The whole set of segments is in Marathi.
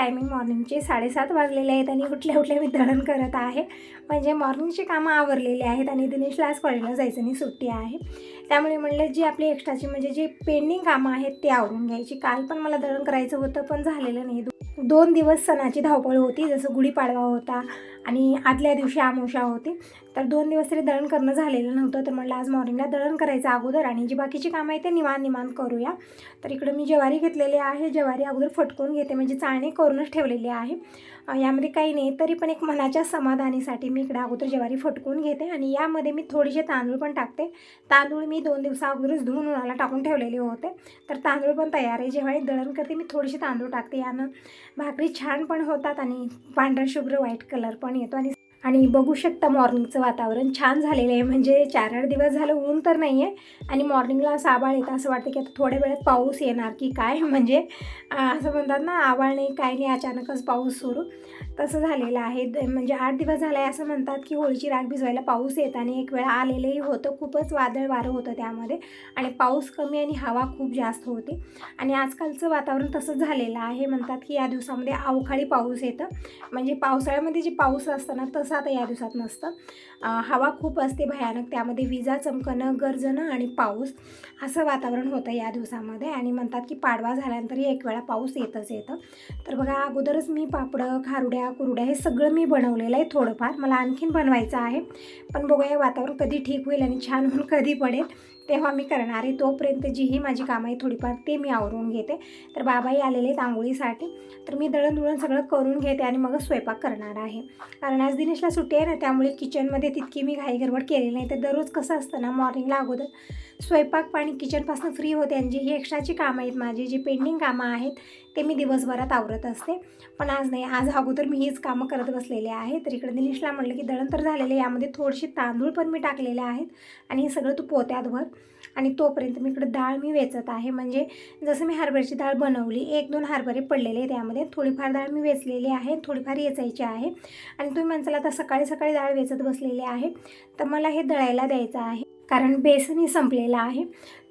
टायमिंग मॉर्निंगचे साडेसात वाजलेले आहेत आणि उठल्या उठल्या मी दळण करत आहे. म्हणजे मॉर्निंगची कामं आवरलेली आहेत आणि दिनेशला आज कॉलेजला जायचं आणि सुट्टी आहे. त्यामुळे म्हणलं जी आपली एक्स्ट्राची म्हणजे जी पेंडिंग कामं आहेत ते आवरून घ्यायची. काल पण मला दळण करायचं होतं पण झालेलं नाही. दोन दिवस सणाची धावपळ होती जसं गुढीपाडवा होता आणि आदल्या दिवशी आमोशा होती. तर दोन दिवस तरी दळण करणं झालेलं नव्हतं तर म्हटलं आज मॉर्निंगला दळण करायचं अगोदर आणि जी बाकीची कामं आहेत ते निवान निवान करूया. तर इकडं मी ज्वारी घेतलेली आहे ज्वारी अगोदर फटकून घेते म्हणजे चाळणी करूनच ठेवलेली आहे. यामध्ये काही नाही तरी पण एक मनाच्या समाधानीसाठी मी इकडं अगोदर ज्वारी फटकून घेते आणि यामध्ये मी थोडेसे तांदूळ पण टाकते. तांदूळ मी दोन दिवसा अगोदरच धुवून उन्हाला टाकून ठेवलेले होते. तर तांदूळ पण तयार आहे जेव्हाही दळण करते मी थोडेसे तांदूळ टाकते. यानं भाकरी छान पण होतात आणि पांढरा शुभ्र व्हाईट कलर पण येतो आणि आणि बघू शकता मॉर्निंगचं वातावरण. छान झालेलं आहे. म्हणजे चार आठ दिवस झालं ऊन तर नाही आहे आणि मॉर्निंगला असं आबाळ येतं. असं वाटतं की आता थोड्या वेळात पाऊस येणार की काय. म्हणजे असं म्हणतात ना आबाळ नाही काय नाही अचानकच पाऊस सुरू. तसं झालेलं आहे. द- म्हणजे आठ दिवस झालं आहे असं म्हणतात की होळीची राग भिजवायला पाऊस येत आणि एक वेळा आलेलंही होतं. खूपच वादळ वारं होतं त्यामध्ये आणि पाऊस कमी आणि हवा खूप जास्त होती. आणि आजकालचं वातावरण तसंच झालेलं आहे. म्हणतात की या दिवसामध्ये अवकाळी पाऊस येतं. म्हणजे पावसाळ्यामध्ये जे पाऊस असतं ना तसं आता या दिवसात नसतं. हवा खूप असते भयानक. त्यामध्ये विजा चमकणं गरजणं आणि पाऊस असं वातावरण होतं या दिवसामध्ये. आणि म्हणतात की पाडवा झाल्यानंतरही एक वेळा पाऊस येतच येतं. तर बघा अगोदरच मी पापडं खारुड्या कुरड्या हे सगळं मी बनवलेलं आहे थोडंफार. मला आणखीन बनवायचं आहे. पण बघूया वातावरण कधी ठीक होईल आणि छान होऊन कधी पडेल तेव्हा मी करणार आहे. तोपर्यंत जीही माझी कामं आहे थोडीफार ते मी आवरून घेते. तर बाबाही आलेले आहेत आंघोळीसाठी. तर मी दळणदुळण सगळं करून घेते आणि मग स्वयंपाक करणार आहे. कारण आज दिनेशला सुट्टी आहे ना त्यामुळे किचनमध्ये तितकी मी घाई गडबड केलेली नाही. तर दररोज कसं असतं ना मॉर्निंगला अगोदर स्वयंपाक पाणी किचनपासून फ्री होते. आणि जी ही एक्स्ट्राची कामं आहेत माझी जी पेंडिंग कामं आहेत ते मी दिवसभरात आवरत असते. पण आज नाही आज अगोदर मी हीच कामं करत बसलेले आहे. तर इकडे दिनेशला म्हटलं की दळण तर झालेले यामध्ये थोडेसे तांदूळ पण मी टाकलेले आहेत आणि हे सगळं तू पोत्यात भर. आणि तोपर्यंत मी इकडे डाळ मी वेचत आहे. म्हणजे जसं मी हरभऱ्याची डाळ बनवली एक दोन हरभरे पडलेले त्यामध्ये थोडीफार डाळ मी वेचलेली आहे थोडीफार वेचायची आहे. आणि तुम्ही म्हणसाल आता सकाळी सकाळी डाळ वेचत बसलेली आहे. तर मला हे दळायला द्यायचं आहे. कारण बेसनही संपलेलं आहे.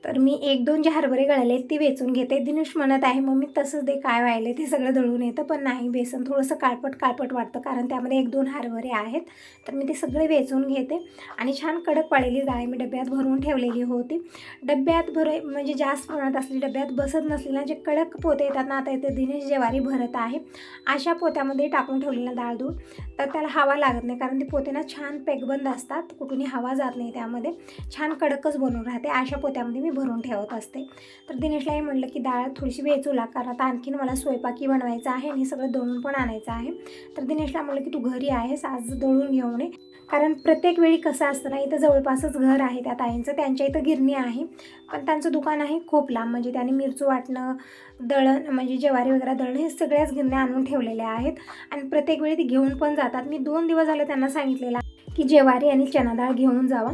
तर मी एक दोन जे हरभरे गळाले आहेत ती वेचून घेते. दिनेश म्हणत आहे मग मी तसंच दे काय व्हायले ते सगळं दळून येतं पण नाही बेसन थोडंसं काळपट काळपट वाटतं कारण त्यामध्ये एक दोन हरभरे आहेत. तर मी ते सगळे वेचून घेते आणि छान कडक वाळलेली डाळ मी डब्यात भरून ठेवलेली होती. डब्यात भर म्हणजे जास्त प्रमाणात असलेली डब्यात बसत नसलेल्या जे कडक पोते येतात ना आता इथे दिनेश जेवारी भरत आहे. अशा पोत्यामध्ये टाकून ठेवलेला डाळ दूध तर त्याला हवा लागत नाही कारण ते पोते ना छान पेकबंद असतात. कुठूनही हवा जात नाही त्यामध्ये. छान कडकच बनून राहते. अशा पोत्यामध्ये मी भरून ठेवत असते. तर दिनेशलाही म्हटलं की डाळ थोडीशी वेचू लाग कारण आता आणखीन मला स्वयंपाकी बनवायचं आहे आणि हे सगळं दळून पण आणायचं आहे. तर दिनेशला म्हटलं की तू घरी आहेस आज दळून घेऊन ये. कारण प्रत्येक वेळी कसं असतं ना इथं जवळपासच घर आहे त्या ताईंचं त्यांच्या इथं गिरणी आहे. पण त्यांचं दुकान आहे खूप लांब म्हणजे त्यांनी मिरचू वाटणं दळण म्हणजे ज्वारी वगैरे दळण हे सगळ्याच गिरण्या आणून ठेवलेल्या आहेत. आणि प्रत्येक वेळी ती घेऊन पण जातात. मी दोन दिवस झालं त्यांना सांगितलेलं की ज्वारी आणि चना डाळ घेऊन जावा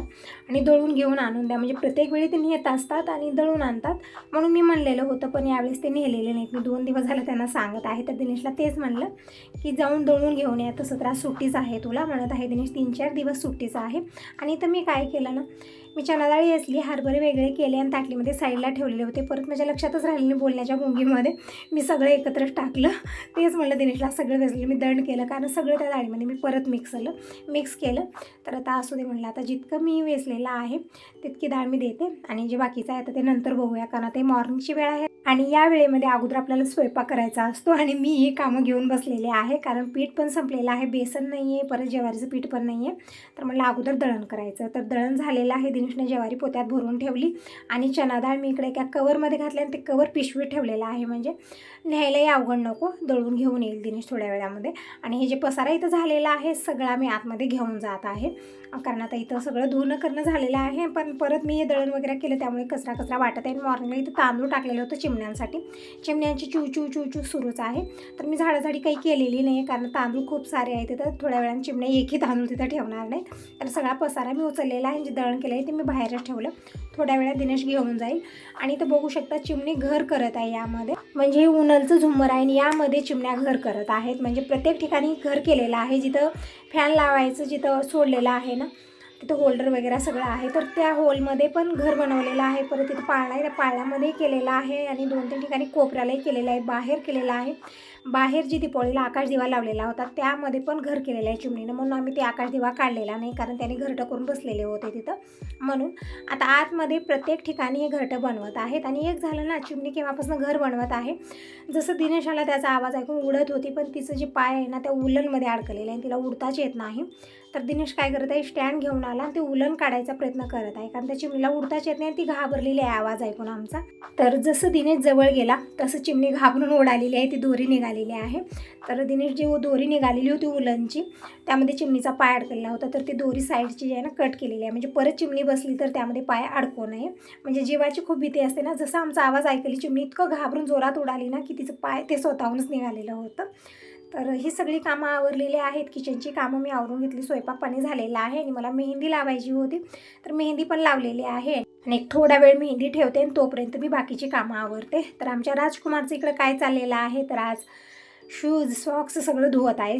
आणि दळून घेऊन आणून द्या. म्हणजे प्रत्येक वेळी ते नेत असतात आणि दळून आणतात. म्हणून मी म्हणलेलं होतं पण यावेळेस ते नेलेले नाहीत. मी दोन दिवस झालं त्यांना सांगत आहे. तर दिनेशला तेच म्हणलं की जाऊन दळून घेऊन या. तसं त्रास सुट्टीच आहे तुला. म्हणत आहे दिनेश तीन चार दिवस सुट्टीचं आहे. आणि तर मी काय केलं ना मी चना डाळी असली हरभरे वेगळे केले आणि ताटलीमध्ये साईडला ठेवलेले होते. परत माझ्या लक्षातच राहिले नाही बोलण्याच्या गुंगीमध्ये मी सगळं एकत्र टाकलं. तेच म्हणलं दिनेशला सगळं वेचलं मी दंड केलं कारण सगळं त्या डाळीमध्ये मी परत मिक्सलं मिक्स केलं. तर आता असू दे म्हणलं. आता जितकं मी वेचलेलं आहे तितकी डाळ मी देते. आणि जे बाकीचं आहे तर ते नंतर बघूया कारण ते मॉर्निंगची वेळ आहे. आणि या वेळेमध्ये अगोदर आपल्याला स्वयंपाक करायचा असतो आणि मी ही कामं घेऊन बसलेले आहे कारण पीठ पण संपलेलं आहे बेसन नाही आहे परत ज्वारीचं पीठ पण नाही आहे. तर मला अगोदर दळण करायचं. तर दळण झालेलं आहे दिनेशने ज्वारी पोत्यात भरून ठेवली आणि चना डाळ मी इकडे एका कवरमध्ये घातले आणि ते कवर पिशवीत ठेवलेलं आहे. म्हणजे न्यायलाही अवघड नको दळून घेऊन येईल दिनेश थोड्या वेळामध्ये. आणि हे जे पसारा इथं झालेला आहे सगळा मी आतमध्ये घेऊन जात आहे. कारण आता इथं सगळं धुणं करणं झालेलं आहे पण परत मी हे दळण वगैरे केलं त्यामुळे कचरा कचरा वाटत आहे. मॉर्निंगला इथं तांदूळ टाकलेलं होतं चिमण्यांसाठी. चिमण्यांची चू चू चू चू सुरूच आहे. तर मी झाडाझाडी काही केलेली नाही कारण तांदूळ खूप सारे आहेत तिथं थोड्या वेळाने चिमण्या एकही तांदूळ तिथं ठेवणार नाहीत. तर सगळा पसारा मी उचललेला आहे जे दळण केलं आहे ते मी बाहेरच ठेवलं. थोड्या वेळात दिनेश घेऊन जाईल. आणि इथं बघू शकता चिमणी घर करत आहे यामध्ये. म्हणजे हे उन्हाळचं झुंबर आहे आणि यामध्ये चिमण्या घर करत आहेत. म्हणजे प्रत्येक ठिकाणी घर केलेलं आहे जिथं फॅन लावायचं जिथं सोडलेलं आहे ना. तिथं होल्डर वगैरे सगळं आहे. तर त्या होलमध्ये पण घर बनवलेलं आहे. परत तिथं पाळणा आहे त्या पाळण्यामध्ये केलेला आहे. आणि दोन तीन ठिकाणी कोपऱ्यालाही केलेलं आहे. बाहेर केलेलं आहे. बाहेर जी दिपोळीला आकाश दिवा लावलेला होता त्यामध्ये पण घर केलेलं आहे चिमणीनं. म्हणून आम्ही ते आकाश दिवा काढलेला नाही कारण त्याने घरटं करून बसलेले होते तिथं. म्हणून आता आतमध्ये प्रत्येक ठिकाणी हे घरटं बनवत आहेत. आणि एक झालं ना चिमणी केव्हापासून घर बनवत आहे. जसं दिनेशाला त्याचा आवाज ऐकून उडत होती पण तिचं जे पाय आहे ना त्या उलनमध्ये अडकलेलं आहे आणि तिला उडताच येत नाही. तर दिनेश काय करत आहे स्टँड घेऊन आला आणि ते उलन काढायचा प्रयत्न करत आहे कारण त्या चिमणीला उडताच येत नाही ती घाबरलेली आहे आवाज ऐकून आमचा. तर जसं दिनेश जवळ गेला तसं चिमणी घाबरून उडालेली आहे ती दोरी निघाली. निघालेली आहे. तर दिनेश जी दोरी निघालेली होती उलनची. त्यामध्ये चिमणीचा पाय अडकलेला होता. तर ती दोरी साईडची जी आहे ना कट केलेली आहे. म्हणजे परत चिमणी बसली तर त्यामध्ये पाय अडकू नये. म्हणजे जीवाची खूप भीती असते ना. जसं आमचा आवाज ऐकली चिमणी इतकं घाबरून जोरात उडाली ना की तिचं पाय ते स्वतःहूनच निघालेलं होतं. तर ही सगळी कामं आवरलेली आहेत. किचनची कामं मी आवरून घेतली. स्वयंपाक पाणी झालेला आहे आणि मला मेहंदी लावायची होती. तर मेहंदी पण लावलेली आहे. आणि एक थोडा वेळ मेहंदी ठेवते आणि तोपर्यंत मी बाकीची कामं आवरते. तर आमच्या राजकुमारचं इकडं काय चाललेलं आहे? तर आज शूज सॉक्स सगळं धुवत आहे.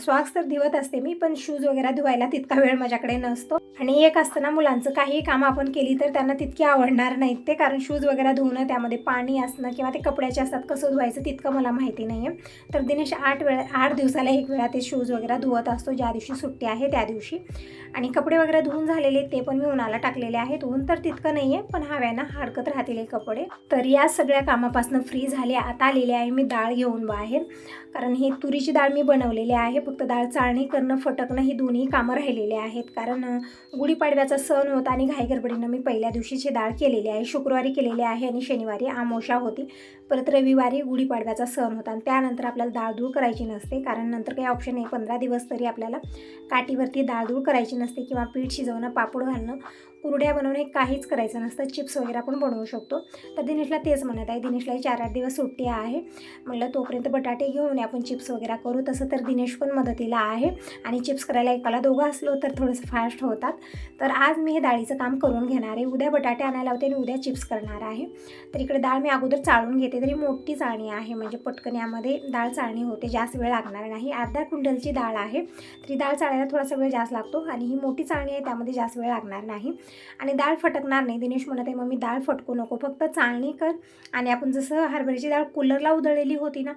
सॉक्स तर धुवत असते मी पण शूज वगैरे धुवायला तितका वेळ माझ्याकडे नसतो. आणि एक असतं ना मुलांचं काही काम आपण केली तर त्यांना तितकी आवडणार नाहीत ते कारण शूज वगैरे धुवणं त्यामध्ये पाणी असणं किंवा ते कपड्याचे असतात कसं धुवायचं तितकं मला माहिती नाही आहे तर दिनेश आठ वेळा आठ दिवसाला एक वेळा ते शूज वगैरे धुवत असतो ज्या दिवशी सुट्टी आहे त्या दिवशी. आणि कपडे वगैरे धुवून झालेले ते पण मी उन्हाला टाकलेले आहेत. ऊन तर तितकं नाही आहे पण हव्यानं हडकत राहतील हे कपडे. तर या सगळ्या कामापासून फ्री झाले आता आलेले आहे मी डाळ घेऊन बाहेर. कारण ही तुरीची डाळ मी बनवलेली आहे. फक्त डाळ चाळणी करणं फटकणं ही दोन्ही कामं राहिलेली आहेत. कारण गुढीपाडव्याचा सण होता आणि घाईगडबडीनं मी पहिल्या दिवशीची डाळ केलेली आहे. शुक्रवारी केलेली आहे आणि शनिवारी आमोशा होती. परत रविवारी गुढीपाडव्याचा सण होता आणि त्यानंतर आपल्याला डाळदूळ करायची नसते. कारण नंतर काही ऑप्शन आहे पंधरा दिवस तरी आपल्याला काठीवरती डाळदूळ करायची नसते किंवा पीठ शिजवणं पापड घालणं कुरड्या बनवणे काहीच करायचं नसतं. चिप्स वगैरे आपण बनवू शकतो. तर दिनेशला तेच म्हणत आहे दिनेशला चार आठ दिवस सुट्टी आहे. म्हटलं तोपर्यंत बटाटे घेऊन आपण चिप्स वगैरे करू. तसं तर दिनेश पण मदतीला आहे आणि चिप्स करायला एकाला दोघं असलो तर थोडंसं फास्ट होतात. तर आज मी हे डाळीचं काम करून घेणार आहे. उद्या बटाटे आणायला होते आणि उद्या चिप्स करणार आहे. तर इकडे डाळ मी अगोदर चाळून घेते तरी मोठी चाळणी आहे. म्हणजे पटकन यामध्ये डाळ चाळणी होते जास्त वेळ लागणार नाही. अर्धा क्विंटलची डाळ आहे तरी डाळ चाळायला थोडासा वेळ जास्त लागतो आणि ही मोठी चाळणी आहे त्यामध्ये जास्त वेळ लागणार नाही. आणि डाळ फटकणार नाही. दिनेश म्हणत आहे मग मी डाळ फटकू नको फक्त चाळणी कर. आणि आपण जसं हरभऱ्याची डाळ कूलरला उधळलेली होती ना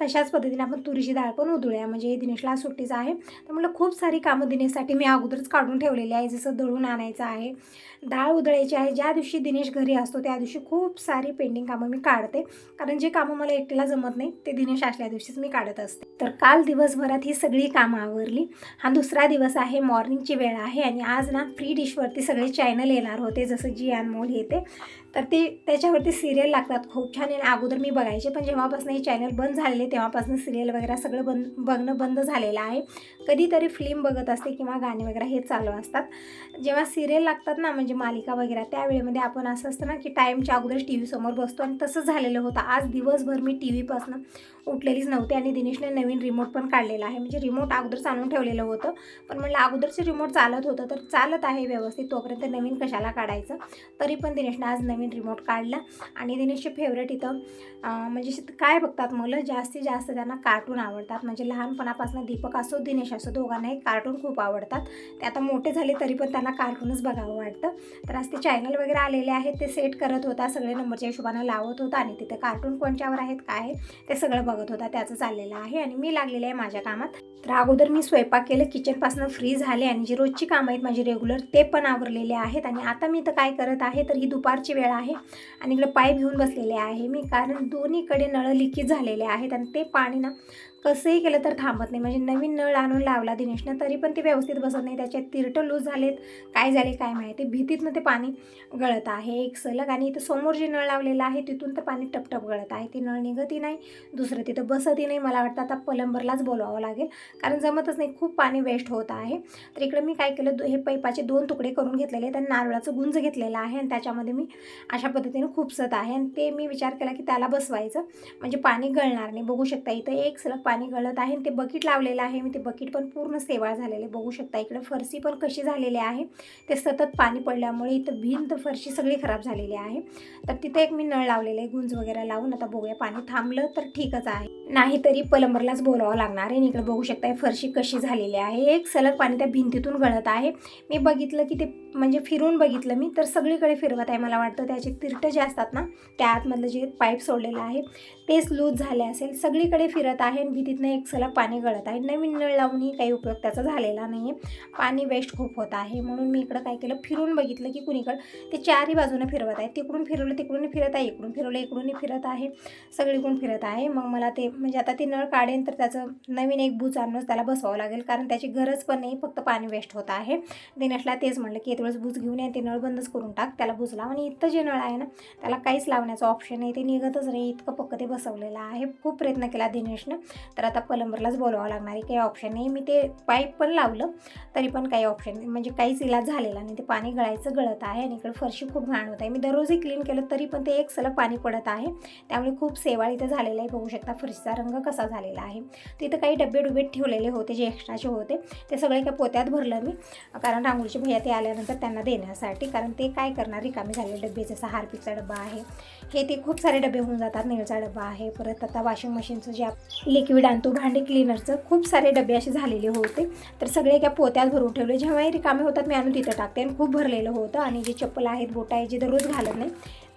तशाच पद्धतीने आपण तुरीची डाळ पण उधळूया. म्हणजे दिनेशला सुट्टीचं आहे. तर म्हटलं खूप सारी कामं दिनेशसाठी मी अगोदरच काढून ठेवलेली आहे. जसं दळून आणायचं आहे डाळ उधळायची आहे. ज्या दिवशी दिनेश घरी असतो त्या दिवशी खूप सारी पेंडिंग कामं मी काढते. कारण जे कामं मला एकटीला जमत नाही ते दिनेश असल्या दिवशीच मी काढत असते. तर काल दिवसभरात ही सगळी कामं आवरली. हा दुसरा दिवस आहे मॉर्निंगची वेळ आहे. आणि आज ना फ्री डिशवरती सगळे चॅनल येणार होते जसं जी अनमोल येते तर ते त्याच्यावरती सिरियल लागतात. खूप छान आणि अगोदर मी बघायचे पण जेव्हापासून हे चॅनल बंद झालेले तेव्हापासून सिरियल वगैरे सगळं बंद बघणं बंद झालेलं आहे. कधीतरी फिल्म बघत असते किंवा गाणे वगैरे हे चालू असतात. जेव्हा सिरियल लागतात ना म्हणजे मालिका वगैरे त्यावेळेमध्ये आपण असं असतं ना की टाईमच्या अगोदर टी व्हीसमोर बसतो आणि तसं झालेलं होतं. आज दिवसभर मी टी व्हीपासून उठलेलीच नव्हती आणि दिनेशने नवीन रिमोट पण काढलेला आहे. म्हणजे रिमोट अगोदरच आणून ठेवलेलं होतं. पण म्हणलं अगोदरचं रिमोट चालत होतं तर चालत आहे व्यवस्थित. तोपर्यंत नवीन कशाला काढायचं? तरी पण दिनेशने आज नवीन रिमोट काढला. आणि दिनेशचे फेवरेट इथं म्हणजे काय बघतात मुलं? जास्तीत जास्त त्यांना कार्टून आवडतात. म्हणजे लहानपणापासून दीपक असो दिनेश असो दोघांनाही कार्टून खूप आवडतात. ते आता मोठे झाले तरी पण त्यांना कार्टूनच बघावं वाटतं. तर आज ते चॅनल वगैरे आलेले आहेत ते सेट करत होता. सगळे नंबरच्या हिशोबानं लावत होता. आणि तिथे कार्टून कोणच्यावर आहेत काय आहे ते सगळं बघत होता. त्याचं चाललेलं आहे. आणि मी लागलेले आहे माझ्या कामात. तर अगोदर मी स्वयंपाक केलं किचनपासून फ्री झाले आणि जी रोजची कामं आहेत माझी रेग्युलर ते पण आवरलेले आहेत आणि आता मी तर काय करत आहे तर ही दुपारची वेळ आहे आणि इकडे पाईप घेऊन बसलेले आहे मी. कारण दोन्हीकडे नळ लिकेज झालेले आहेत आणि ते पाणी ना कसंही केलं तर थांबत नाही. म्हणजे नवीन नळ आणून लावला दिनेशनं तरी पण ते व्यवस्थित बसत नाही. त्याच्यात तिरटं लूज झालेत. काय झाले काय माहिती? भीतीतनं ते पाणी गळत आहे एक सलग आणि इथं समोर जे नळ लावलेलं आहे तिथून तर पाणी टपटप गळत आहे. ते नळ निघतही नाही. दुसरं तिथं बसतही नाही. मला वाटतं आता पलंबरलाच बोलावं लागेल. कारण जमतच नाही. खूप पाणी वेस्ट होत आहे. तर इकडे मी काय केलं हे पैपाचे दोन तुकडे करून घेतलेले आहेत आणि नारळाचं गुंज घेतलेलं आहे आणि त्याच्यामध्ये मी अशा पद्धतीने खुपसत आहे. आणि ते मी विचार केला की त्याला बसवायचं. म्हणजे पाणी गळणार नाही. बघू शकता इथं एक सलग पाणी गळत आहे आणि ते बकेट लावलेलं आहे. मी ते बकेट पण पूर्ण सेवाळ झालेले बघू शकता इकडे फरशी पण कशी झालेली आहे. ते सतत पाणी पडल्यामुळे इथं भिंत फरशी सगळी खराब झालेली आहे. तर तिथे एक मी नळ लावलेले आहे गुंज वगैरे लावून. आता बघूया पाणी थांबलं तर ठीकच आहे. नाहीतरी पलंबरलाच बोलावं लागणार आहे. आणि इकडे बघू शकता फरशी कशी झालेली आहे. एक सलग पाणी त्या भिंतीतून गळत आहे. मी बघितलं की ते म्हणजे फिरून बघितलं मी तर सगळीकडे फिरवत आहे मला वाटतं. त्याचे तिरटं जे असतात ना त्या आतमधलं जे पाईप सोडलेलं आहे तेच लूज झाले असेल. सगळीकडे फिरत आहे की तिथनं एक सलग पाणी गळत आहे. नवीन नळ लावूनही काही उपयोग त्याचा झालेला नाही आहे पाणी वेस्ट खूप होत आहे. म्हणून मी इकडं काय केलं फिरून बघितलं की कुणीकडं ते चारही बाजूने फिरवत आहे. तिकडून फिरवलं तिकडून फिरत आहे. इकडून फिरवलं इकडूनही फिरत आहे. सगळीकडून फिरत आहे. मग मला ते म्हणजे आता ते नळ काढेन तर त्याचं नवीन एक बूज आणूनच त्याला बसवावं लागेल. कारण त्याची गरज पण नाही फक्त पाणी वेस्ट होत आहे. दिनेशला तेच म्हणलं की एक वेळेस बूज घेऊन ये ते नळ बंदच करून टाक. त्याला बूज लाव आणि इथं जे नळ आहे ना त्याला काहीच लावण्याचं ऑप्शन आहे ते निघतच नाही. इतकं पक्क ते बसवलेलं आहे. खूप प्रयत्न केला दिनेशनं. तर आता पलंबरलाच बोलावं लागणार आहे. काही ऑप्शन नाही. मी ते पाईप पण लावलं तरी पण काही ऑप्शन नाही. म्हणजे काहीच इलाज झालेला नाही. ते पाणी गळायचं गळत आहे आणि इकडे फरशी खूप घाण होत आहे. मी दररोजही क्लीन केलं तरी पण ते एक सलग पाणी पडत आहे. त्यामुळे खूप सेवाळ इथं झालेलं आहे. बघू शकता फरशीचा रंग कसा झालेला आहे. तिथं काही डबे डुबे ठेवलेले होते जे एक्स्ट्राचे होते. ते सगळे काय पोत्यात भरलं मी. कारण रांगोळीचे भैया ते आल्यानंतर त्यांना देण्यासाठी. कारण ते काय करणार? रिकामी झाले डबे जसं हार्पिकचा डबा आहे. हे ते खूप सारे डबे होऊन जातात. नेलचा डबा आहे. परत आता वॉशिंग मशीनचं जे लिक्विड आणतो भांडे क्लिनरचं खूप सारे डबे असे झालेले होते. तर सगळे एका पोत्यात भरून ठेवले. जेव्हाही रिकामे होतात मी आणून तिथं टाकते. आणि खूप भरलेलं होतं. आणि जे चप्पल आहेत बोट आहे जे दररोज घालत नाही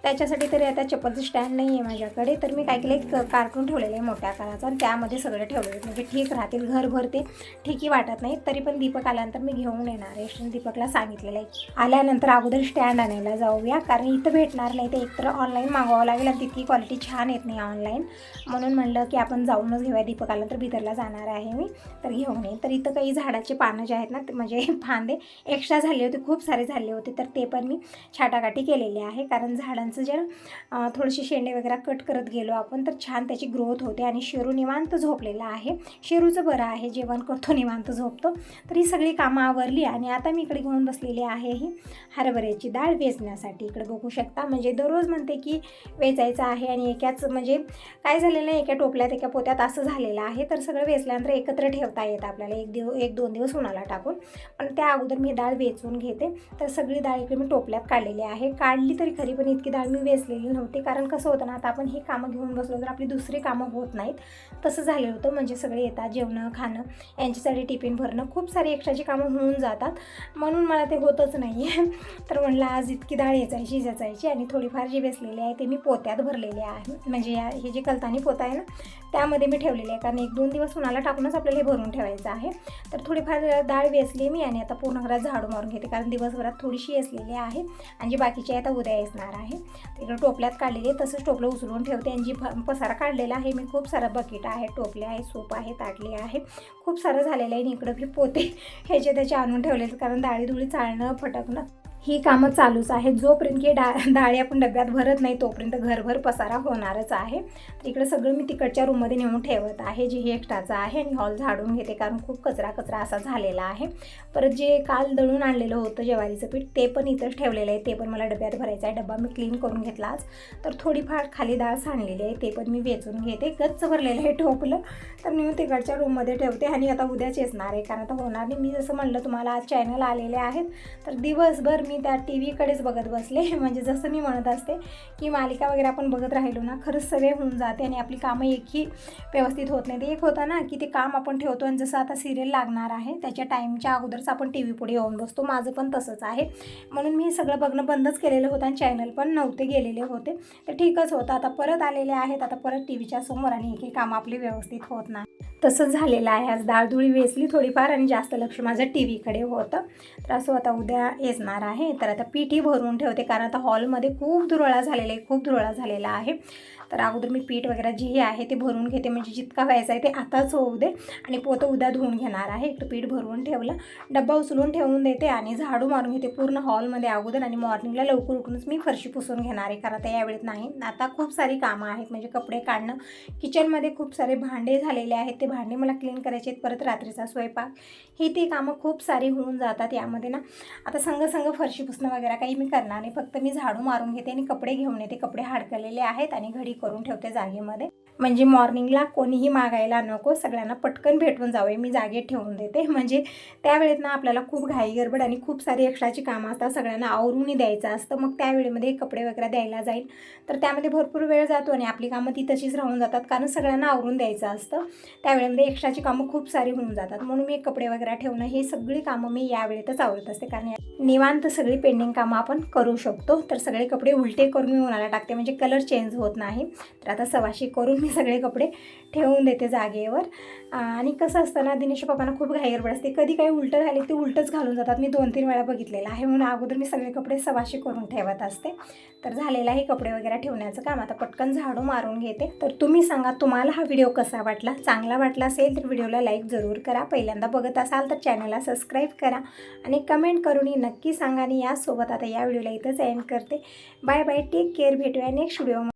त्याच्यासाठी तरी आता चप्पलचं स्टँड नाही आहे माझ्याकडे. तर मी काय केलं एक कार्टून ठेवलेलं आहे मोठ्या आकाराचा आणि त्यामध्ये सगळं ठेवलेलं आहे. म्हणजे ठीक राहतील घर भरते ठीकही वाटत नाही. तरी पण दीपक आल्यानंतर मी घेऊन येणार आहे. दीपकला सांगितलेलं आहे. आल्यानंतर अगोदर स्टँड आणायला जाऊया. कारण इथं भेटणार नाही ते एकतर ऑनलाईन मागवावं लागेल आणि तितकी क्वालिटी छान येत नाही ऑनलाईन म्हणून म्हणलं की आपण जाऊनच घेऊया. दीपक आल्यानंतर बिदरला जाणार आहे मी. तर घेऊन येईन. तर इथं काही झाडाचे पानं जे आहेत ना ते म्हणजे फांदे एक्स्ट्रा झाले होते. खूप सारे झाले होते. तर ते पण मी छाटाकाटी केलेले आहे. कारण झाडांचं जे थोडेसे शेंडे वगैरे कट करत गेलो आपण तर छान त्याची ग्रोथ होते आणि शेरू निवांत झोपलेला आहे. शेरूचं बरं आहे जेवण करतो निवांत झोपतो. तर ही सगळी कामं आवरली आणि आता मी इकडे घेऊन बसलेली आहे ही हरभऱ्याची डाळ वेचण्यासाठी. इकडे बघू शकता म्हणजे दररोज म्हणते की वेचायचं आहे आणि एकाच म्हणजे काय झालेलं आहे एका टोपल्यात एका पोत्यात असं झालेलं आहे. तर सगळं वेचल्यानंतर एकत्र ठेवता येतं आपल्याला एक दिव एक दोन दिवस उन्हाला टाकून. पण त्या अगोदर मी डाळ वेचून घेते. तर सगळी डाळ इकडे मी टोपल्यात काढलेली आहे. काढली तरी खरी पण इतकी डाळ मी वेचलेली नव्हती. कारण कसं होतं ना आता आपण ही कामं घेऊन बसलो तर आपली दुसरी कामं होत नाहीत तसं झालेलं होतं. म्हणजे सगळे येतात जेवणं खाणं यांच्यासाठी टिफिन भरणं खूप सारी एक्स्ट्राची कामं होऊन जातात. म्हणून मला ते होतच नाही आहे तर म्हणलं आज इतकी डाळ याचायची जचायची आणि थोडीफार जी वेचलेली आहे ते मी पोत्यात भरलेले आहे. म्हणजे या हे जे कलतानी पोता आहे ना त्यामध्ये मी ठेवलेले आहे. कारण एक दोन दिवस उन्हाला टाकूनच आपल्याला हे भरून ठेवायचं आहे. तर थोडीफार डाळ वेचली मी आणि आता पूर्ण घरात झाडू मारून घेते. कारण दिवसभरात थोडीशी असलेली आहे आणि जी बाकीची आहे आता उद्या येणार आहे. इकडं टोपल्यात काढलेली आहे. तसंच टोपलं उचलून ठेवते. आणि जी पसारा काढलेला आहे मी खूप सारं बकेट आहे टोपले आहे सूप आहे ताटली आहे. खूप सारं झालेलं आहे आणि इकडं मी पोते ह्याचे त्याचे आणून ठेवले कारण डाळी धुळी चालणं फटकणं ही कामं चालूच आहेत. जोपर्यंत की डा डाळी आपण डब्यात भरत नाही तोपर्यंत घरभर पसारा होणारच आहे. तर इकडं सगळं मी तिकडच्या रूममध्ये नेऊन ठेवत आहे. जे हे एक्स्ट्राचं आहे आणि हॉल झाडून घेते कारण खूप कचरा कचरा असा झालेला आहे. परत जे काल दळून आणलेलं होतं ज्वारीचं पीठ ते पण इथंच ठेवलेलं आहे. ते पण मला डब्यात भरायचं आहे. डबा मी क्लीन करून घेतला आज. तर थोडीफार खाली डाळ सांडलेली आहे. ते पण मी वेचून घेते. गच्च भरलेलं आहे ठोपलं तर मी तिकडच्या रूममध्ये ठेवते आणि आता उद्याच येणार आहे. कारण आता होणार नाही. मी जसं म्हणलं तुम्हाला आज चॅनल आलेले आहेत. तर दिवसभर मी मी त्या टी व्हीकडेच बघत बसले. म्हणजे जसं मी म्हणत असते की मालिका वगैरे आपण बघत राहिलो ना खरंच सगळे होऊन जाते आणि आपली कामं एकही व्यवस्थित होत नाही. ते एक होतं ना की ते काम आपण ठेवतो आणि जसं आता सिरियल लागणार आहे त्याच्या टाईमच्या अगोदरच आपण टी व्ही पुढे येऊन बसतो. माझं पण तसंच आहे. म्हणून मी सगळं बघणं बंदच केलेलं होतं आणि चॅनल पण नव्हते गेलेले होते. तर ठीकच होतं. आता परत आलेले आहेत. आता परत टी व्हीच्या समोर आणि एक एक कामं आपली व्यवस्थित होत नाही. तसंच झालेलं आहे. आज डाळधुळी वेचली थोडीफार आणि जास्त लक्ष माझं टी व्हीकडे होतं. तर असं आता उद्या येणार आहे. तर आता पीठही भरून ठेवते कारण आता हॉलमध्ये खूप धुरळा झालेला आहे खूप धुरळा झालेला आहे. तर अगोदर मी पीठ वगैरे जे हे आहे ते भरून घेते. म्हणजे जितका व्हायचं आहे ते आताच होऊ दे. आणि पोतं उद्या धुवून घेणार आहे. एक पीठ भरवून ठेवलं. डब्बा उचलून ठेवून देते आणि झाडू मारून घेते पूर्ण हॉलमध्ये अगोदर. आणि मॉर्निंगला लवकर उठूनच मी फरशी पुसून घेणार आहे. कारण आता यावेळेत नाही. आता खूप सारी कामं आहेत. म्हणजे कपडे काढणं. किचनमध्ये खूप सारे भांडे झालेले आहेत. ते भांडे मला क्लीन करायचे आहेत. परत रात्रीचा स्वयंपाक. ही ती कामं खूप सारी होऊन जातात यामध्ये ना. आता संघ संघ फरशी पुसणं वगैरे काही मी करणार नाही. फक्त मी झाडू मारून घेते आणि कपडे घेऊन येते. कपडे हाडकलेले आहेत आणि घडी करून ठेवते जागेमध्ये. म्हणजे मॉर्निंगला कोणीही मागायला नको सगळ्यांना पटकन भेटून जावे मी जागेत ठेवून देते. म्हणजे त्यावेळेत ना आपल्याला खूप घाई गडबड आणि खूप सारी एक्स्ट्राची कामं असतात सगळ्यांना आवरूनही द्यायचं असतं. मग त्यावेळेमध्ये कपडे वगैरे द्यायला जाईल. तर त्यामध्ये भरपूर वेळ जातो आणि आपली कामं ती तशीच राहून जातात कारण सगळ्यांना आवरून द्यायचं असतं. त्यावेळेमध्ये एक्स्ट्राची कामं खूप सारी होऊन जातात. म्हणून मी कपडे वगैरे ठेवणं हे सगळी कामं मी यावेळेतच आवडत असते कारण या- निवांत सगळी पेंडिंग कामं आपण करू शकतो. तर सगळे कपडे उलटे करून मी उन्हाला टाकते म्हणजे कलर चेंज होत नाही. तर आता सवाशी करून मी सगळे कपडे ठेवून देते जागेवर. आणि कसं असतं ना दिनेश पप्पांना खूप घाईगडबड असते. कधी काही उलटं झाले ते उलटंच घालून जातात. मी दोन तीन वेळा बघितलेलं आहे. म्हणून अगोदर मी सगळे कपडे सवाशी करून ठेवत असते. तर झालेलं आहे कपडे वगैरे ठेवण्याचं काम. आता पटकन झाडू मारून घेते. तर तुम्ही सांगा तुम्हाला हा व्हिडिओ कसा वाटला? चांगला वाटला असेल तर व्हिडिओला लाईक जरूर करा. पहिल्यांदा बघत असाल तर चॅनलला सबस्क्राईब करा. आणि कमेंट करूनही नक्की सांगा. आणि यासोबत आता या व्हिडिओला इथंच एंड करते. Bye bye. Take care. भेटूया नेक्स्ट व्हिडिओ